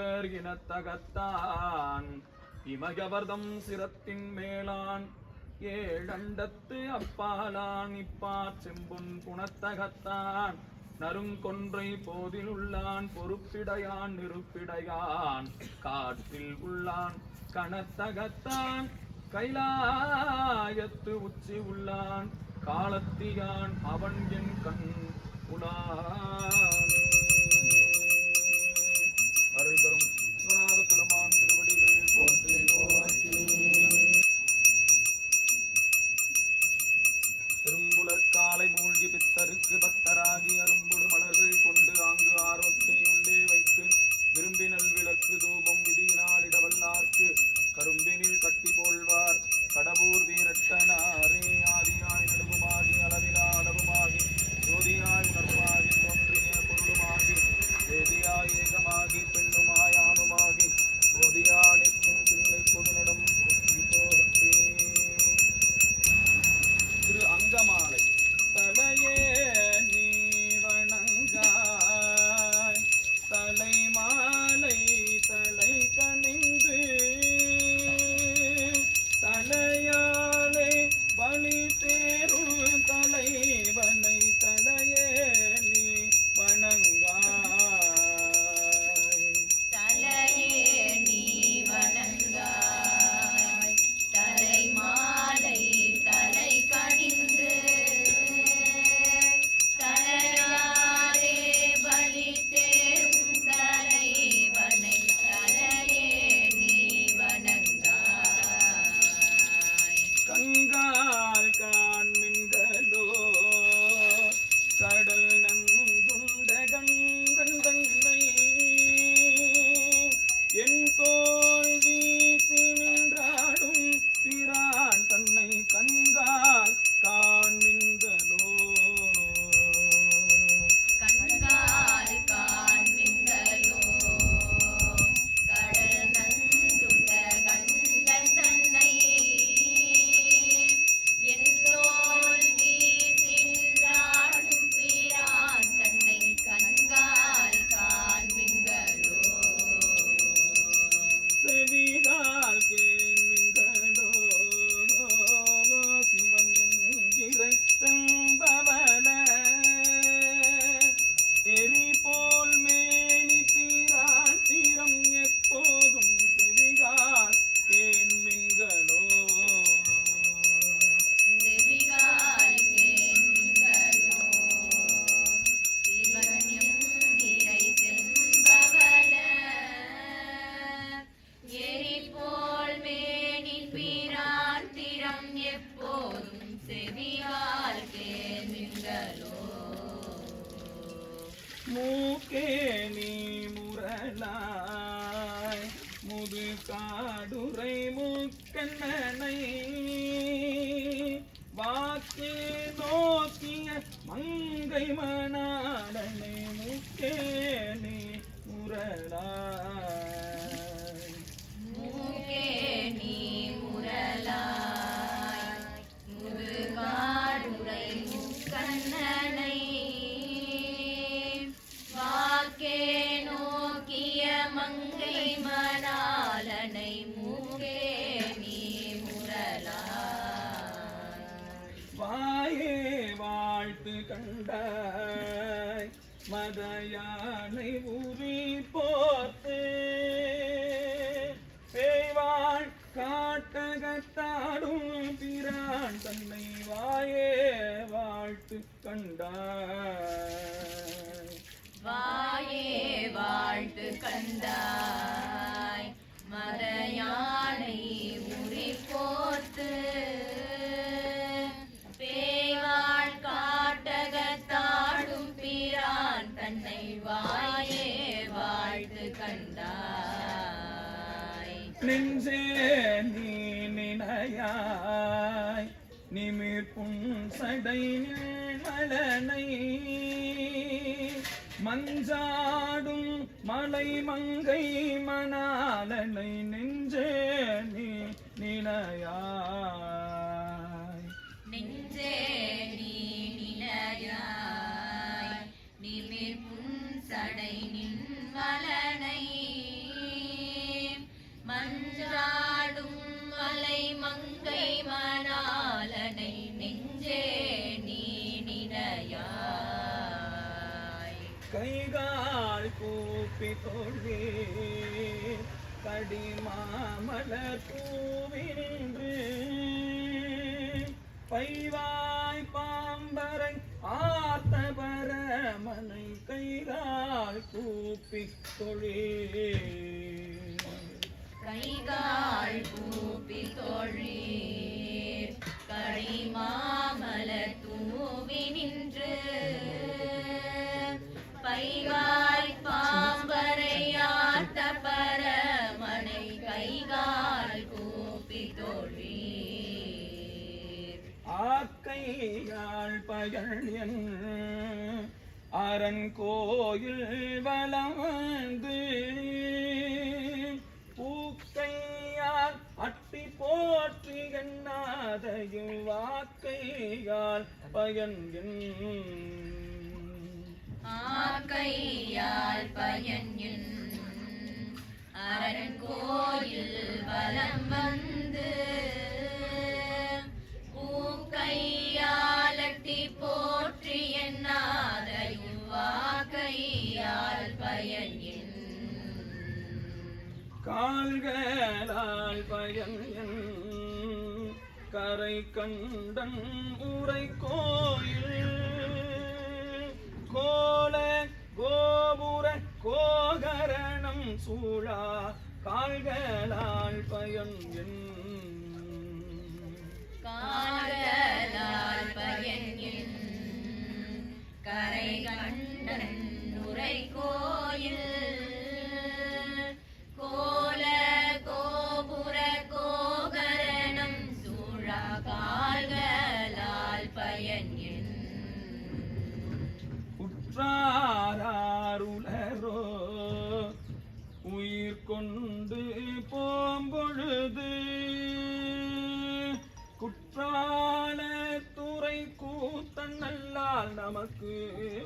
தொண்டர் இனத்தகத்தான் இமயவர்தம் சிரத்தின் மேலான் ஏழண்டத்து அப்பாலான் இப்பாற் செம்பொன் குணத்தகத்தான். நருங்கொன்றை போதிலுள்ளான் பொறுப்பிடையான் நெருப்பிடையான். காற்றில் உள்ளான் கணத்தகத்தான். கைலாயத்து உச்சி உள்ளான் காலத்தியான் அவன் என் கண் உலானே பக்தருக்கு பக்தராகி அரும்புடு மலர்கள் கொண்டு அங்கு ஆர்வத்தை உள்ளே வைத்து விரும்பினல் விளக்கு தூபம் விதியினால் இடவல்லார்க்கு கரும்பினில் கட்டி போல்வார் கடவுர் வீரட்டனாரே ஆதியாய் நடுவுமாகி அளவிலா அளவுமாகி ஜோதியாய் உணர்வாகி மூக்கே நீ முரலாய் முது காடுரை மூக்கண்ணனை. வாக்கே நோக்கிய மங்கை மனா கண்டாய் மத யானை உரி போத்து. பேய்வாள் காட்டகத்தாடும் பிரான் தன்னை வாயே வாழ்த்து கண்டாய். வாயே வாழ்த்து கண்டாய். மத நெஞ்சே மலனை மஞ்சாடும் மலை மங்கை மணாலனை நெஞ்சே நீ நிலையாய் நெஞ்சே நீ நிலையாய் நிமிர் புன்சடை நின் மலனை மஞ்சா கூப்பி கடிமாமலர் பூவின்று பைவாய் பாம்பரை ஆத்த பரமனை கைகால் கூப்பி தொழில் கைகால் கூப்பி ஆக்கையாள் அரண் கோயில் வலம் வந்து பூக்கையால் அட்டி போற்றி எண்ணாதையும் வாக்கையால் பயன் ஆக்கையால் பயன் அரண் கோயில் வலம் வந்து கால்களால் பயன் கரை கண்டன் உரை கோயில். கோல கோபுர கோகரணம் சூழா கால்களால் பயன் என்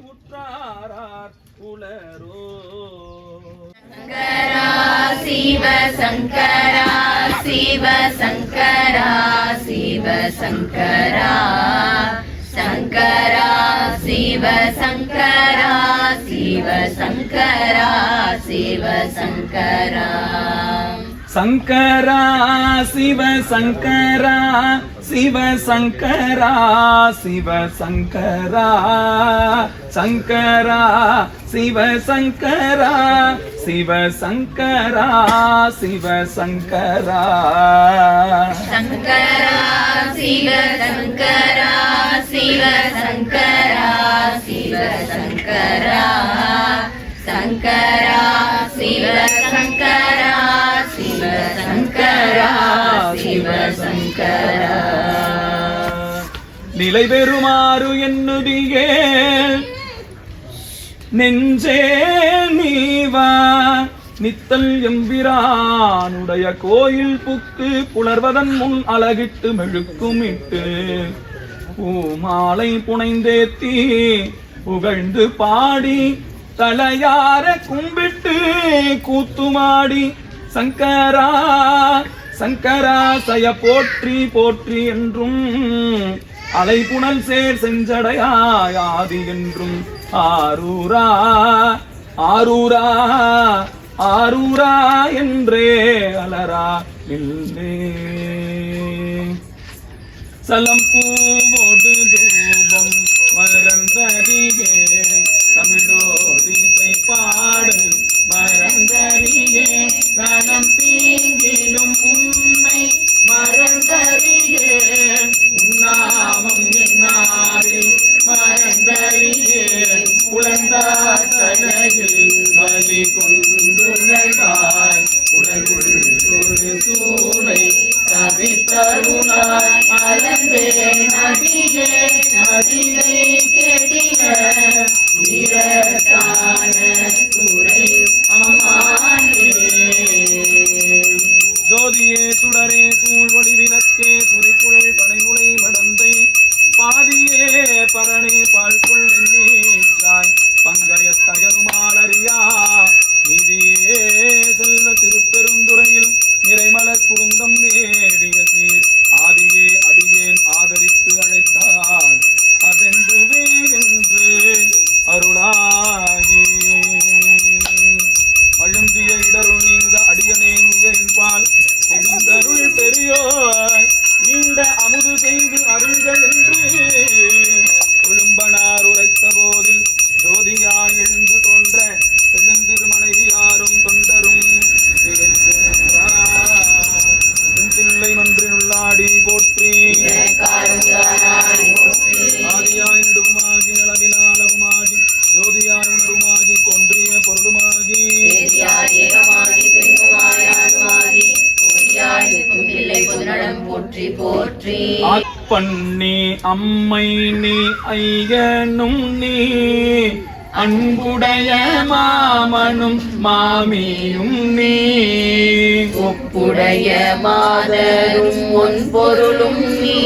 உற்றாரார் உளரோ. சிவ சங்கரா சிவ சங்கரா சிவ சங்கரா சங்கரா சிவ சங்கரா சிவ சங்கரா சிவ சங்கரா. சங்கரா சிவ சங்கரா சிவ சங்கரா சிவ சங்கரா சங்கரா சிவ சங்கரா சிவ சங்கரா சிவ சங்கரா சங்கரா சிவ சங்கரா சிவ சங்கரா சிவ சங்கரா சங்கரா சிவ சங்கரா நிலை பெறுமாறு என்னுதியே. நெஞ்சே நீவா. நித்தல் எம்பிரானுடைய கோயில் புக்கு புலர்வதன் முன் அழகிட்டு மெழுக்கும் மெழுக்குமிட்டு பூமாலை புனைந்தேத்தி புகழ்ந்து பாடி தலையார கும்பிட்டு கூத்துமாடி சங்கரா சங்கராசய போற்றி போற்றி என்றும் அலைபுணல் சேர் செஞ்சடையாய் என்றும். ஆரூரா ஆரூரா ஆரூரா என்றே அலரா இல்லே சலம் பூவோடு தூபம் மறந்தறியே. தமிழோதிசை பாடல் மறந்தறியே. நலம் தீங்கிலும் அம்மை நீ ஐயனும் நீ. அன்புடைய மாமனும் மாமியும் நீ. ஒப்புடைய மாதரும் ஒன் பொருளும் நீ.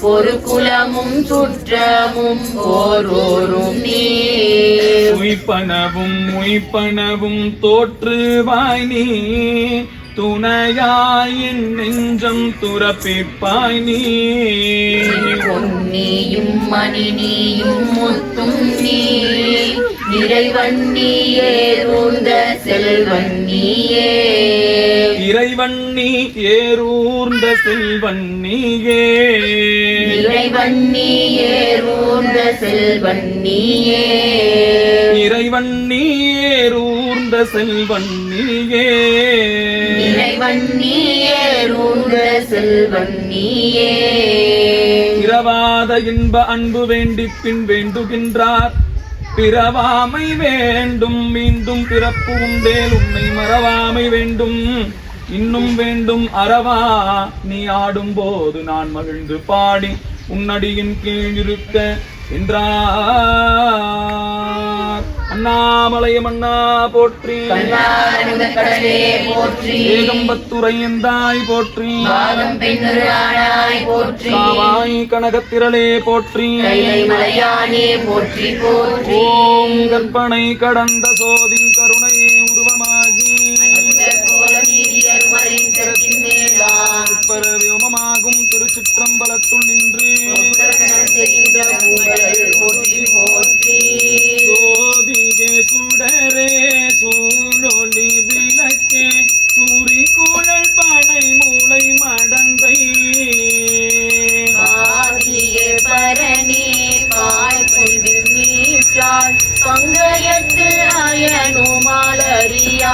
ஒரு குலமும் சுற்றமும் ஓரோரும் நீ. உய்ப்பனவும் உய்ப்பனவும் தோற்றுவாய் நீ. துணையாய் என் நெஞ்சம் துறப்பிப்பாய் நீ. பொன்னியும் மணி நீயும் முத்தும் நீ. இறைவன் நீயே ரூந்த செல்வன் நீயே. இறைவன் நீ ஏரூர்ந்த செல்வன் நீயே. இறைவன் நீயே ரூந்த செல்வன் நீயே. இறைவன் நீ ஏரூர்ந்த செல்வன் நீயே இறைவன் நீயே ரூந்த செல்வன் நீயே இரவாத இன்ப அன்பு வேண்டிப் பின் வேண்டுகின்றார். பிறவாமை வேண்டும் மீண்டும் பிறப்பு உண்டேல் உன்னை மறவாமை வேண்டும். இன்னும் வேண்டும் அறவா நீ ஆடும் போது நான் மகிழ்ந்து பாடி உன்னடியின் கீழ் இருக்க என்றார். அண்ணாமலையம் அண்ணா போற்றி. கடலே போற்றி. காவாய் கனகத்திரளே போற்றி. ஓம் கற்பனை கடந்த சோதி கருணையே உருவமாகி. பரவியோமமாகும் திருச்சிற்றம்பலத்துள் நின்று. அயனுமாலறியா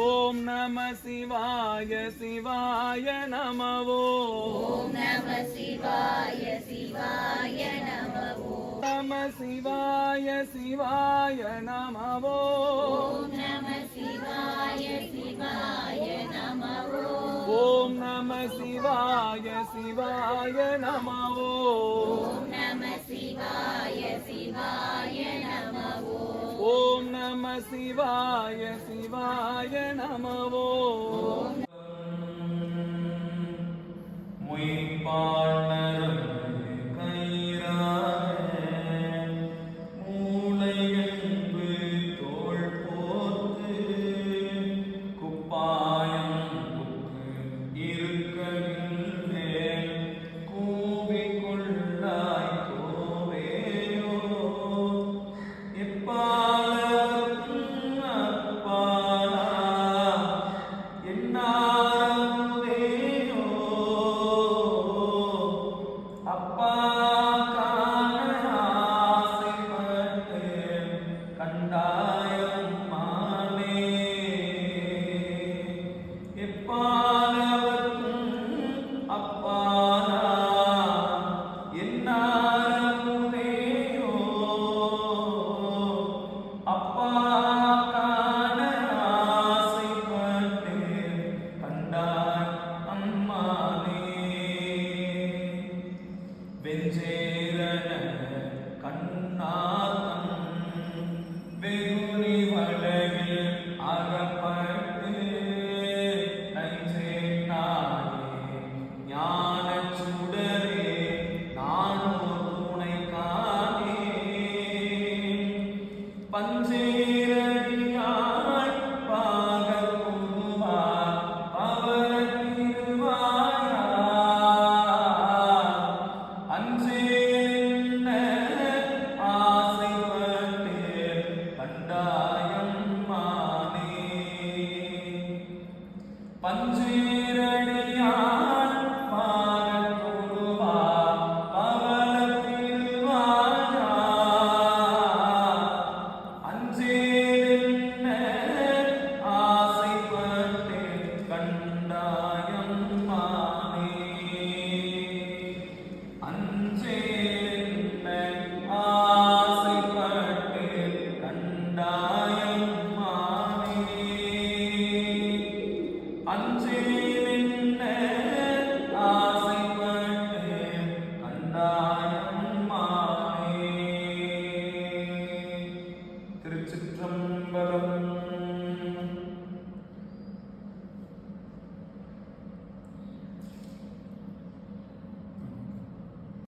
ॐ नमः शिवाय शिवाय नमवो ॐ नमः शिवाय शिवाय नमवो नमः शिवाय शिवाय नमवो नमः शिवाय शिवाय नमवो ॐ नमः शिवाय शिवाय नमवो नमः शिवाय शिवाय नमः ஓம் நம சிவாய சிவாய நமவோ. எப்பாலும்